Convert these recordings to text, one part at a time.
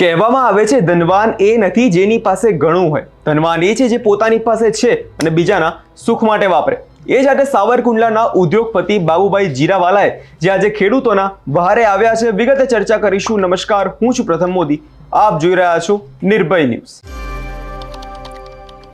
કહેવામાં આવે છે, ધનવાન એ નથી જેની પાસે ઘણું હોય. ધનવાન એ છે જે પોતાની પાસે છે અને બીજાના સુખ માટે વાપરે. એ જ આજે સાવરકુંડલાના ઉદ્યોગપતિ બાબુભાઈ જીરાવાલાએ જે આજે ખેડૂતોના વહારે આવ્યા છે, વિગતે ચર્ચા કરીશું. નમસ્કાર, હું છું પ્રથમ મોદી. આપ જોઈ રહ્યા છો નિર્ભય ન્યૂઝ.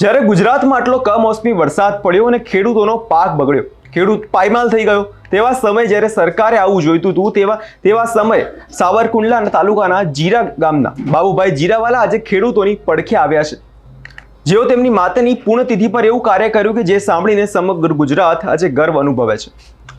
જ્યારે ગુજરાતમાં આટલો કમોસમી વરસાદ પડ્યો અને ખેડૂતોનો પાક બગડ્યો ખેડૂત પાયમાલ થઈ ગયો. તેવા સમયે જ્યારે સરકારે આવું જોઈતું હતું, તેવા તેવા સમયે સાવરકુંડલા તાલુકાના જીરા ગામના બાબુભાઈ જીરાવાલા આજે ખેડૂતોની પડખે આવ્યા છે. જેઓ તેમની માતાની પૂર્ણતિથિ પર એવું કાર્ય કર્યું કે જે સાંભળીને સમગ્ર ગુજરાત આજે ગર્વ અનુભવે છે.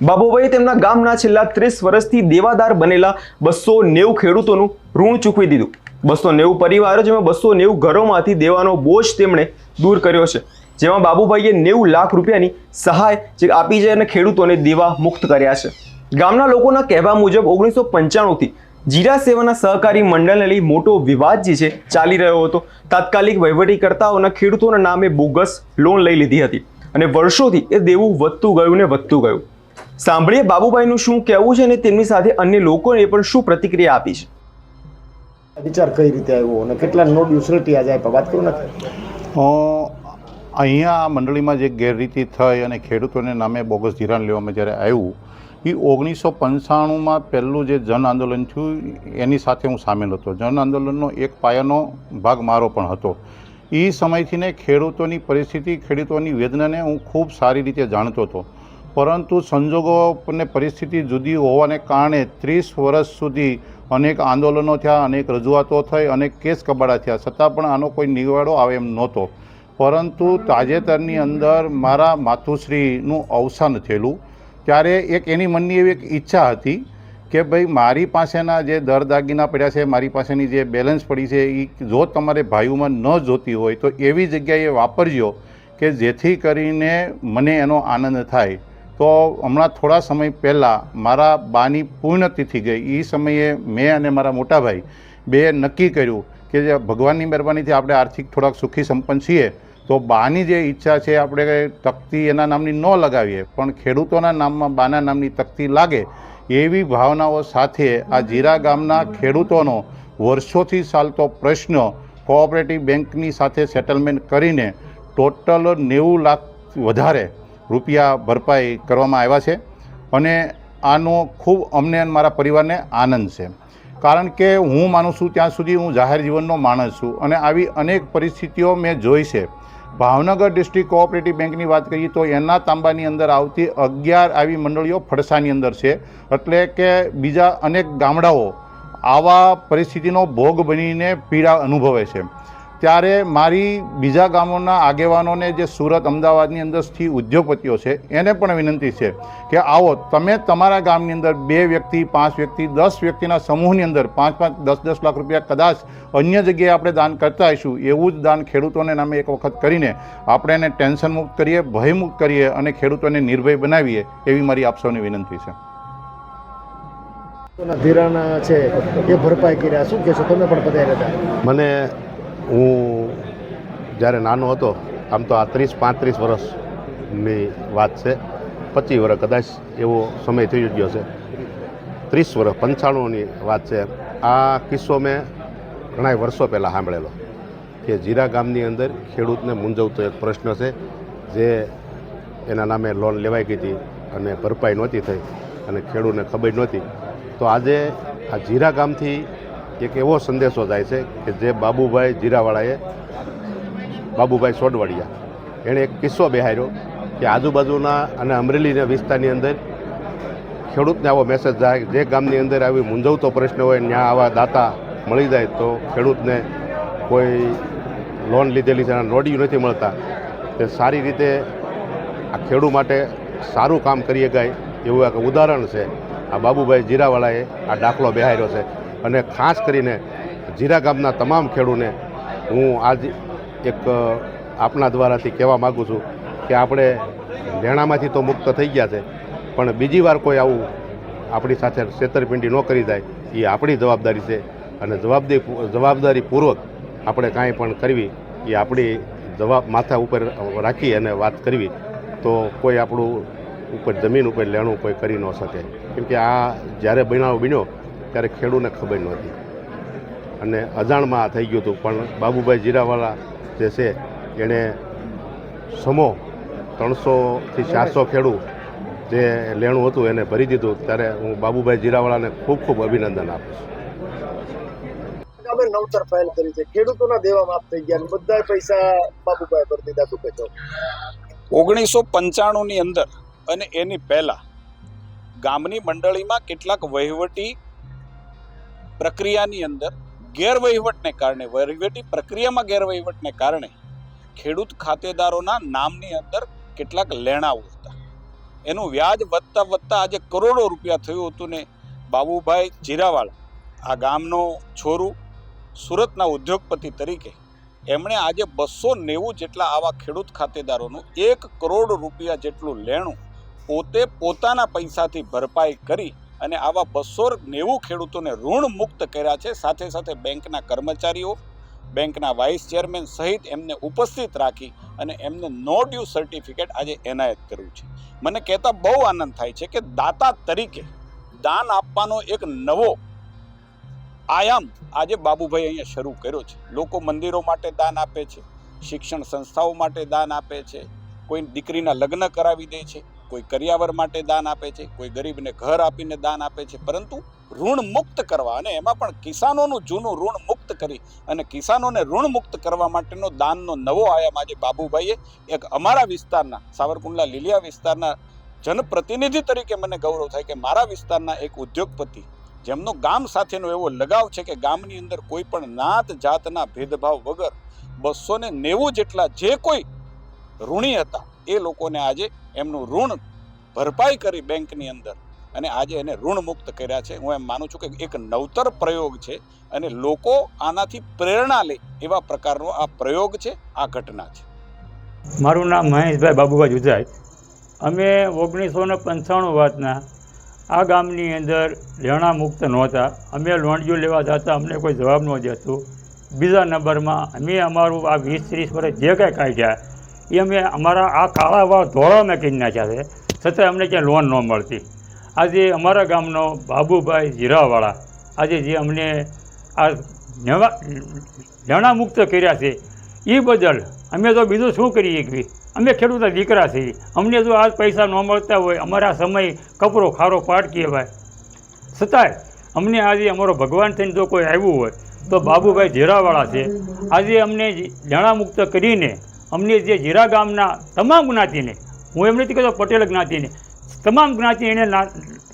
બાબુભાઈએ તેમના ગામના છેલ્લા ત્રીસ વર્ષથી દેવાદાર બનેલા બસો નેવું ખેડૂતોનું ઋણ ચૂકવી દીધું. બસો નેવું પરિવારો જેમાં બસો નેવું ઘરોમાંથી દેવાનો બોજ તેમણે દૂર કર્યો છે. જેમાં બાબુભાઈએ નેવું લાખ રૂપિયાની સહાય જે આપી છે અને ખેડૂતોને દેવા મુક્ત કર્યા છે. ગામના લોકોના કહેવા મુજબ ઓગણીસો પંચાણુંથી જીરા સેવાના સહકારી મંડળને લઈ મોટો વિવાદ જે છે ચાલી રહ્યો હતો. તાત્કાલિક વહીવટીકર્તાઓના ખેડૂતોના નામે બોગસ લોન લઈ લીધી હતી અને વર્ષોથી એ દેવું વધતું ગયું ને વધતું ગયું. સાંભળીએ બાબુભાઈનું શું કહેવું છે અને તેમની સાથે અન્ય લોકોએ પણ શું પ્રતિક્રિયા આપી છે? વિચાર કઈ રીતે આવ્યો અને કેટલા નો ડ્યુસરિટી આજે આપ્યા? વાત કરું ને. અ, અહીંયા આ મંડળીમાં જે ગેરરીતિ થઈ અને ખેડૂતોને નામે બોગસ ધિરાણ લેવામાં જ્યારે આવ્યું એ ઓગણીસો પંચાણુંમાં પહેલું જે જન આંદોલન થયું, એની સાથે હું સામેલ હતો. જન આંદોલનનો એક પાયાનો ભાગ મારો પણ હતો. એ સમયથીને ખેડૂતોની પરિસ્થિતિ, ખેડૂતોની વેદનાને હું ખૂબ સારી રીતે જાણતો હતો. પરંતુ સંજોગો અને પરિસ્થિતિ જુદી હોવાને કારણે ત્રીસ વર્ષ સુધી અનેક આંદોલનો થયા, અનેક રજૂઆતો થઈ, અનેક કેસ કબાડા થયા. છતાં પણ આનો કોઈ નિવાડો આવે એમ નહોતો. પરંતુ તાજેતરની અંદર મારા માતુશ્રીનું અવસાન થયેલું. ત્યારે એક એની મનની એવી એક ઈચ્છા હતી કે ભાઈ મારી પાસેના જે દર દાગીના પડ્યા છે, મારી પાસેની જે બેલેન્સ પડી છે એ જો તમારે ભાઈઓમાં ન જોતી હોય તો એવી જગ્યાએ વાપરજો કે જેથી કરીને મને એનો આનંદ થાય. તો હમણાં થોડા સમય પહેલાં મારા બાની પૂર્ણતિથિ ગઈ. એ સમયે મેં અને મારા મોટાભાઈ બે નક્કી કર્યું કે જે ભગવાનની મહેરબાનીથી આપણે આર્થિક થોડાક સુખી સંપન્ન છીએ. તો બાની જે ઈચ્છા છે આપણે તકતી એના નામની ન લગાવીએ, પણ ખેડૂતોના નામમાં બાના નામની તકતી લાગે એવી ભાવનાઓ સાથે આ જીરા ગામના ખેડૂતોનો વર્ષોથી ચાલતો પ્રશ્ન કોઓપરેટિવ બેંકની સાથે સેટલમેન્ટ કરીને ટોટલ નેવું લાખ વધારે રૂપિયા ભરપાઈ કરવામાં આવ્યા છે અને આનો ખૂબ અમને અને મારા પરિવારને આનંદ છે. કારણ કે હું માનું છું ત્યાં સુધી હું જાહેર જીવનનો માણસ છું અને આવી અનેક પરિસ્થિતિઓ મેં જોઈ છે. ભાવનગર ડિસ્ટ્રિક્ટ કોઓપરેટિવ બેંકની વાત કરીએ તો એના તાંબાની અંદર આવતી અગિયાર આવી મંડળીઓ ફડસાની અંદર છે. એટલે કે બીજા અનેક ગામડાઓ આવા પરિસ્થિતિનો ભોગ બનીને પીડા અનુભવે છે. ત્યારે મારી બીજા ગામોના આગેવાનોને જે સુરત અમદાવાદની અંદરથી ઉદ્યોગપતિઓ છે એને પણ વિનંતી છે કે આવો તમે તમારા ગામની અંદર બે વ્યક્તિ પાંચ વ્યક્તિ દસ વ્યક્તિના સમૂહની અંદર પાંચ પાંચ દસ દસ લાખ રૂપિયા કદાચ અન્ય જગ્યાએ આપણે દાન કરતા હશું એવું જ દાન ખેડૂતોને નામે એક વખત કરીને આપણે એને ટેન્શન મુક્ત કરીએ ભયમુક્ત કરીએ અને ખેડૂતોને નિર્ભય બનાવીએ એવી મારી આપ સૌને વિનંતી છે. ધીરાના છે એ ભરપાઈ કર્યા. શું કહેશો? તમે પણ પધાર્યા હતા. મને હું જ્યારે નાનો હતો, આમ તો આ ત્રીસ પાંત્રીસ વર્ષની વાત છે, પચીસ વર્ષ કદાચ એવો સમય થઈ ગયો છે. ત્રીસ વર્ષ પંચાણુંની વાત છે. આ કિસ્સો મેં ઘણા વર્ષો પહેલાં સાંભળેલો કે જીરા ગામની અંદર ખેડૂતને મૂંઝવતો એક પ્રશ્ન છે, જે એના નામે લોન લેવાઈ ગઈ હતી અને ભરપાઈ નહોતી થઈ અને ખેડૂતને ખબર નહોતી. તો આજે આ જીરા ગામથી એક એવો સંદેશો જાય છે કે જે બાબુભાઈ જીરાવાળાએ બાબુભાઈ સોડવાડિયા એણે એક કિસ્સો બેહાર્યો કે આજુબાજુના અને અમરેલીના વિસ્તારની અંદર ખેડૂતને આવો મેસેજ જાય જે ગામની અંદર આવી મૂંઝવતો પ્રશ્ન હોય ત્યાં આવા દાતા મળી જાય તો ખેડૂતને કોઈ લોન લીધેલી છે અને નોડિયું નથી મળતા, તે સારી રીતે આ ખેડૂત માટે સારું કામ કરી શકાય એવું એક ઉદાહરણ છે. આ બાબુભાઈ જીરાવાળાએ આ દાખલો બેહાર્યો છે. અને ખાસ કરીને જીરા ગામના તમામ ખેડૂને હું આજ એક આપના દ્વારાથી કહેવા માગું છું કે આપણે લેણામાંથી તો મુક્ત થઈ ગયા છે, પણ બીજી વાર કોઈ આવું આપણી સાથે છેતરપિંડી ન કરી જાય, એ આપણી જવાબદારી છે અને જવાબદારી જવાબદારીપૂર્વક આપણે કાંઈ પણ કરવી, એ આપણી જવાબ માથા ઉપર રાખી અને વાત કરવી, તો કોઈ આપણું ઉપર જમીન ઉપર લેણું કોઈ કરી ન શકે. કેમ કે આ જ્યારે બનાવ બન્યો ત્યારે ખેડૂને ખબર નહોતી. અને અજાણમાં આ થઈ ગયું હતું. પણ બાબુભાઈ જીરાવાલા જે છે એણે સમો ત્રણસોથી ચારસો ખેડૂ જે લેણું હતું એને ભરી દીધું. ત્યારે હું બાબુભાઈ જીરાવાલાને ખૂબ ખૂબ અભિનંદન આપું છું. અમે નવતર ફાઇલ કરી છે. ખેડૂતોના દેવા માફ થઈ ગયા બધા પૈસા બાબુભાઈ ભરી દીધા શું કહેશો? ઓગણીસો પંચાણુંની અંદર અને એની પહેલાં ગામની મંડળીમાં કેટલાક વહીવટી પ્રક્રિયાની અંદર ગેરવહીવટને કારણે, વહીવટી પ્રક્રિયામાં ગેરવહીવટને કારણે ખેડૂત ખાતેદારોના નામની અંદર કેટલાક લેણાઓ હતા. એનું વ્યાજ વધતા વધતા આજે કરોડો રૂપિયા થયું હતું ને બાબુભાઈ જીરાવાળા આ ગામનો છોરું સુરતના ઉદ્યોગપતિ તરીકે, એમણે આજે બસો નેવું જેટલા આવા ખેડૂત ખાતેદારોનું એક કરોડ રૂપિયા જેટલું લેણું પોતે પોતાના પૈસાથી ભરપાઈ કરી અને આવા બસો નેવું ખેડૂતોને ઋણ મુક્ત કર્યા છે. સાથે સાથે બેંકના કર્મચારીઓ, બેંકના વાઇસ ચેરમેન સહિત એમને ઉપસ્થિત રાખી અને એમને નો ડ્યુ સર્ટિફિકેટ આજે એનાયત કર્યું છે. મને કહેતા બહુ આનંદ થાય છે કે દાતા તરીકે દાન આપવાનો એક નવો આયામ આજે બાબુભાઈ અહીંયા શરૂ કર્યો છે. લોકો મંદિરો માટે દાન આપે છે, શિક્ષણ સંસ્થાઓ માટે દાન આપે છે, કોઈ દીકરીના લગ્ન કરાવી દે છે. કોઈ કરિયાવર માટે દાન આપે છે, કોઈ ગરીબને ઘર આપીને દાન આપે છે, પરંતુ ઋણ મુક્ત કરવા અને એમાં પણ કિસાનોનું જૂનું ઋણ મુક્ત કરી અને કિસાનોને ઋણ મુક્ત કરવા માટેનો દાનનો નવો આયામ આજે બાબુભાઈએ એક અમારા વિસ્તારના સાવરકુંડલા લીલિયા વિસ્તારના જનપ્રતિનિધિ તરીકે મને ગૌરવ થાય કે મારા વિસ્તારના એક ઉદ્યોગપતિ, જેમનો ગામ સાથેનો એવો લગાવ છે કે ગામની અંદર કોઈ પણ નાત જાતના ભેદભાવ વગર બસો ને નેવું જેટલા જે કોઈ ઋણી હતા એ લોકોને આજે એમનું ઋણ ભરપાઈ કરી બેંકની અંદર. અને આજે એને ઋણ મુક્ત કર્યા છે. હું એમ માનું છું કે એક નવતર પ્રયોગ છે અને લોકો આનાથી પ્રેરણા લે એવા પ્રકારનો આ પ્રયોગ છે, આ ઘટના છે. મારું નામ મહેશભાઈ બાબુભાઈ જુજાઈ. અમે ઓગણીસો ને પંચાણું વાતના આ ગામની અંદર લેણા મુક્ત નહોતા. અમે લોણજીઓ લેવા જતા, અમને કોઈ જવાબ ન દેતું. બીજા નંબરમાં અમે અમારું આ વીસ ત્રીસ વર્ષ જે કાંઈ કાઢ્યા એ અમે અમારા આ કાળા વાળ ધોળા મેં કરી નાખ્યા છે. છતાં અમને ક્યાં લોન ન મળતી. આજે અમારા ગામનો બાબુભાઈ જીરાવાળા આજે જે અમને આ નવા લેણા કર્યા છે, એ બદલ અમે તો બીજું શું કરીએ કે? અમે ખેડૂતના દીકરા છીએ. અમને જો આ પૈસા ન મળતા હોય, અમારા સમય કપરો ખારો પાટ કહેવાય. છતાંય અમને આજે અમારો ભગવાન થઈને જો કોઈ આવ્યું હોય, તો બાબુભાઈ જીરાવાળા છે. આજે અમને લણામુક્ત કરીને અમને જે જીરા ગામના તમામ જ્ઞાતિને, હું એમ નથી કહેતો પટેલ જ્ઞાતિને, તમામ જ્ઞાતિ એને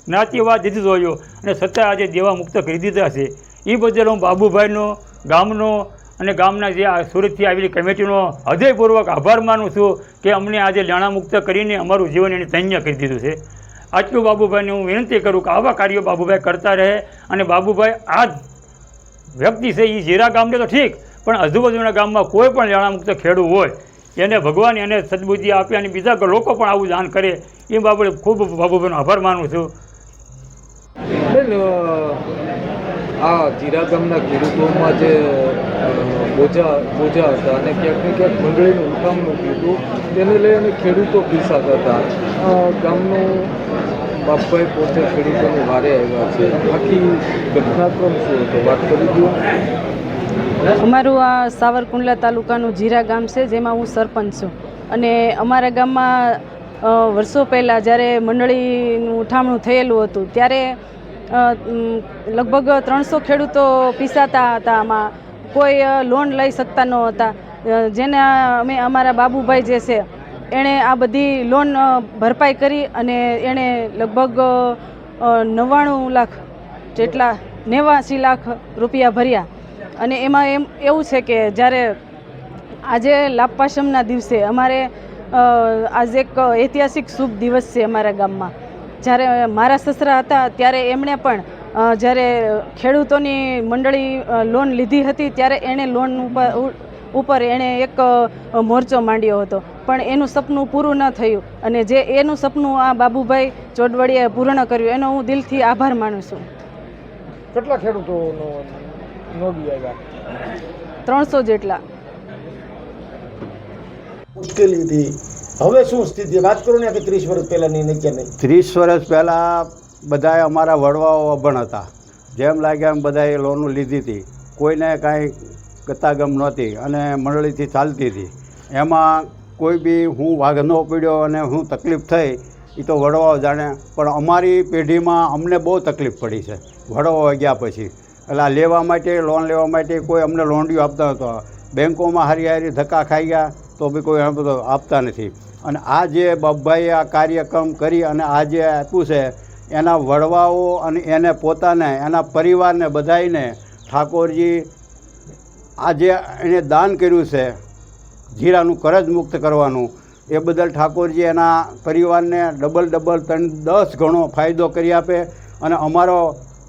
જ્ઞાતિવાદ દીધી જોયો અને સત્તા આજે દેવા મુક્ત કરી દીધા છે. એ બદલ હું બાબુભાઈનો, ગામનો અને ગામના જે આ સુરતથી આવેલી કમિટીનો હૃદયપૂર્વક આભાર માનું છું કે અમને આજે લાણા મુક્ત કરીને અમારું જીવન એને ધન્ય કરી દીધું છે. આટલું બાબુભાઈને હું વિનંતી કરું કે આવા કાર્યો બાબુભાઈ કરતા રહે અને બાબુભાઈ આ વ્યક્તિ છે એ જીરા ગામને તો ઠીક પણ આજુબાજુના ગામમાં કોઈ પણ જાણા મુક્ત ખેડૂત હોય, એને ભગવાન એને સદબુદ્ધિ આપે અને બીજા લોકો પણ આવું દાન કરે, એ બાબતે ખૂબ બાબુભાઈનો આભાર માનું છું. આ જીરા ગામના ખેડૂતોમાં જે બોજા બોજા હતા અને ક્યાંક ને ક્યાંક મંડળીનું ઉઠામણું કીધું તેને લઈ અને ખેડૂતો પીસાતા હતા. ગામનું બાપભાઈ પોતે ખેડૂતોને વારે આવ્યા છે. આખી ઘટનાક્રમ શું હતો? વાત કરી દો. અમારું આ સાવરકુંડલા તાલુકાનું જીરા ગામ છે, જેમાં હું સરપંચ છું. અને અમારા ગામમાં વર્ષો પહેલાં જ્યારે મંડળીનું ઉઠામણું થયેલું હતું, ત્યારે લગભગ ત્રણસો ખેડૂતો પીસાતા હતા આમાં. કોઈ લોન લઈ શકતા ન હતા જેના અમે, અમારા બાબુભાઈ જે છે, એણે આ બધી લોન ભરપાઈ કરી અને એણે લગભગ નવ્વાણું લાખ જેટલા નેવાસી લાખ રૂપિયા ભર્યા. અને એમાં એમ એવું છે કે જ્યારે આજે લાપાશમના દિવસે અમારે આજે એક ઐતિહાસિક શુભ દિવસ છે અમારા ગામમાં. જ્યારે મારા સસરા હતા ત્યારે એમણે પણ જ્યારે ખેડૂતોની મંડળી લોન લીધી હતી ત્યારે એણે લોન ઉપર ઉપર એણે એક મોરચો માંડ્યો હતો. પણ એનું સપનું પૂરું ન થયું અને જે એનું સપનું આ બાબુભાઈ ચોડવડીએ પૂર્ણ કર્યું એનો હું દિલથી આભાર માનું છું. કેટલા નોંધી આવ્યા ત્રણસો જેટલા. મુશ્કેલી હતી. હવે શું સ્થિતિ? વાત કરો ને કે ત્રીસ વર્ષ પહેલાંની નહીં કે નહીં. ત્રીસ વર્ષ પહેલાં બધા અમારા વડવાઓ અભણ હતા. જેમ લાગ્યા એમ બધાએ લોન લીધી હતી. કોઈને કાંઈ ગતાગમ નહોતી અને મંડળીથી ચાલતી હતી. એમાં કોઈ બી હું વાઘ ન પીડ્યો અને હું તકલીફ થઈ એ તો વડવાઓ જાણે. પણ અમારી પેઢીમાં અમને બહુ તકલીફ પડી છે. વડવાઓ ગયા પછી. એટલે લેવા માટે લોન લેવા માટે કોઈ અમને લોન્ડીઓ આપતા નહોતો. બેંકોમાં હારી હારી ધક્કા ખાઈ ગયા, તો બી કોઈ બધો આપતા નથી. અને આ જે બાપભાઈએ આ કાર્યક્રમ કરી અને આ જે આપ્યું છે, એના વડવાઓ અને એને પોતાને, એના પરિવારને બધાઈને ઠાકોરજી, આ જે એણે દાન કર્યું છે, જીરાનું કરજ મુક્ત કરવાનું, એ બદલ ઠાકોરજી એના પરિવારને ડબલ ડબલ ત્રણ દસ ગણો ફાયદો કરી આપે. અને અમારો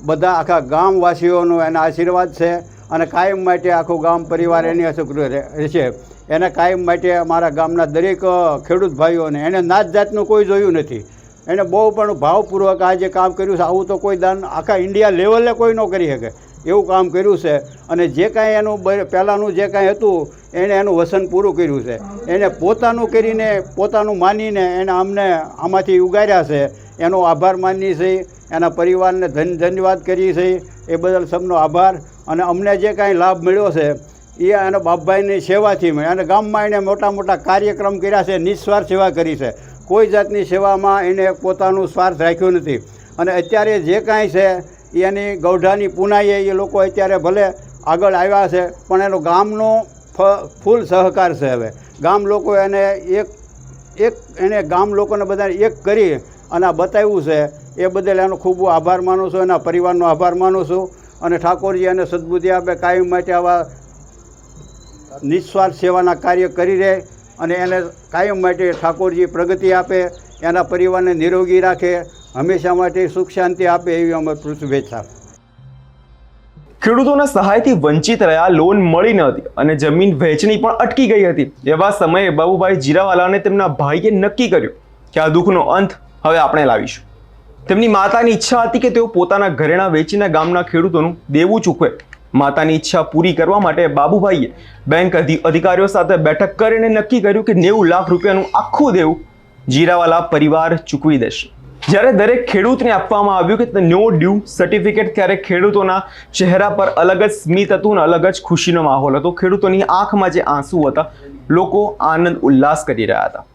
બધા આખા ગામવાસીઓનો એના આશીર્વાદ છે અને કાયમ માટે આખું ગામ પરિવાર એની અસુકૃત રહેશે. એને કાયમ માટે અમારા ગામના દરેક ખેડૂત ભાઈઓને એને નાત જાતનું કોઈ જોયું નથી. એને બહુ પણ ભાવપૂર્વક આ જે કામ કર્યું છે આવું તો કોઈ દાન આખા ઇન્ડિયા લેવલે કોઈ ન કરી શકે. એવું કામ કર્યું છે અને જે કાંઈ એનું પહેલાંનું જે કાંઈ હતું એણે એનું વસન પૂરું કર્યું છે. એને પોતાનું કરીને પોતાનું માનીને એને અમને આમાંથી ઉગાર્યા છે. એનો આભાર માનીએ છીએ. એના પરિવારને ધન ધન્યવાદ કરીએ છીએ. એ બદલ સૌનો આભાર અને અમને જે કાંઈ લાભ મળ્યો છે, એ એના બાપભાઈની સેવાથી મળ્યો. અને ગામમાં એણે મોટા મોટા કાર્યક્રમ કર્યા છે, નિસ્વાર્થ સેવા કરી છે. કોઈ જાતની સેવામાં એને પોતાનું સ્વાર્થ રાખ્યું નથી. અને અત્યારે જે કાંઈ છે, એની ગૌઢાની પુનાઈએ એ લોકો અત્યારે ભલે આગળ આવ્યા છે, પણ એનો ગામનો ફ- ફૂલ સહકાર છે હવે. ગામ લોકો એને એક એક, એને ગામ લોકોને બધાને એક કરી અને આ બતાવ્યું છે, એ બદલ એનો ખૂબ આભાર માનું છું, એના પરિવારનો આભાર માનું છું. અને ઠાકોરજી એને સદબુદ્ધિ આપે કાયમ માટે આવા નિસ્વાર્થ સેવાના કાર્ય કરી રહે અને એને કાયમ માટે ઠાકોરજી પ્રગતિ આપે, એના પરિવારને નિરોગી રાખે, હંમેશા માટે સુખ શાંતિ આપે એવી અમારી શુભેચ્છા. ખેડૂતોના સહાયથી વંચિત રહ્યા, લોન મળી ન હતી અને જમીન વહેંચણી પણ અટકી ગઈ હતી. એવા સમયે બાબુભાઈ જીરાવાલાને તેમના ભાઈએ નક્કી કર્યું કે આ દુઃખનો અંત હવે આપણે લાવીશું. તેમની માતાની ઈચ્છા હતી કે તેઓ પોતાના ઘરેણા વેચીને ગામના ખેડૂતોનું દેવું ચૂકવે. માતાની ઈચ્છા પૂરી કરવા માટે બાબુભાઈએ બેંક અધિ- અધિકારીઓ સાથે બેઠક કરીને નક્કી કર્યું કે નેવું લાખ રૂપિયાનું આખું દેવું જીરાવાલા પરિવાર ચૂકવી દેશે. જ્યારે દરેક ખેડૂતને આપવામાં આવ્યું કે નો ડ્યુ સર્ટિફિકેટ, ત્યારે ખેડૂતોના ચહેરા પર અલગ જ સ્મિત હતું અને અલગ જ ખુશીનો માહોલ હતો. ખેડૂતોની આંખમાં જે આંસુ હતા, લોકો આનંદ ઉલ્લાસ કરી રહ્યા હતા.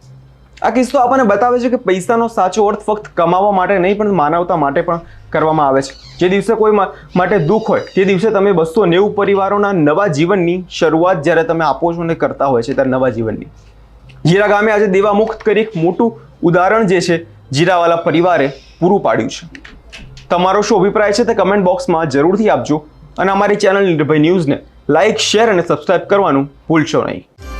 આ કિસ્સો આપણને બતાવે છે કે પૈસાનો સાચો અર્થ ફક્ત કમાવા માટે નહીં, પણ માનવતા માટે પણ કરવામાં આવે છે. જે દિવસે કોઈ માટે દુઃખ હોય, તે દિવસે તમે બસો નેવું પરિવારોના નવા જીવનની શરૂઆત જ્યારે તમે આપો છો અને કરતા હોય છે, ત્યારે નવા જીવનની. જીરા ગામે આજે દેવામુક્ત કરી એક મોટું ઉદાહરણ જે છે, જીરાવાલા પરિવારે પૂરું પાડ્યું છે. તમારો શું અભિપ્રાય છે તે કમેન્ટ બોક્સમાં જરૂરથી આપજો અને અમારી ચેનલ નિર્ભય ન્યૂઝને લાઇક શેર અને સબસ્ક્રાઇબ કરવાનું ભૂલશો નહીં.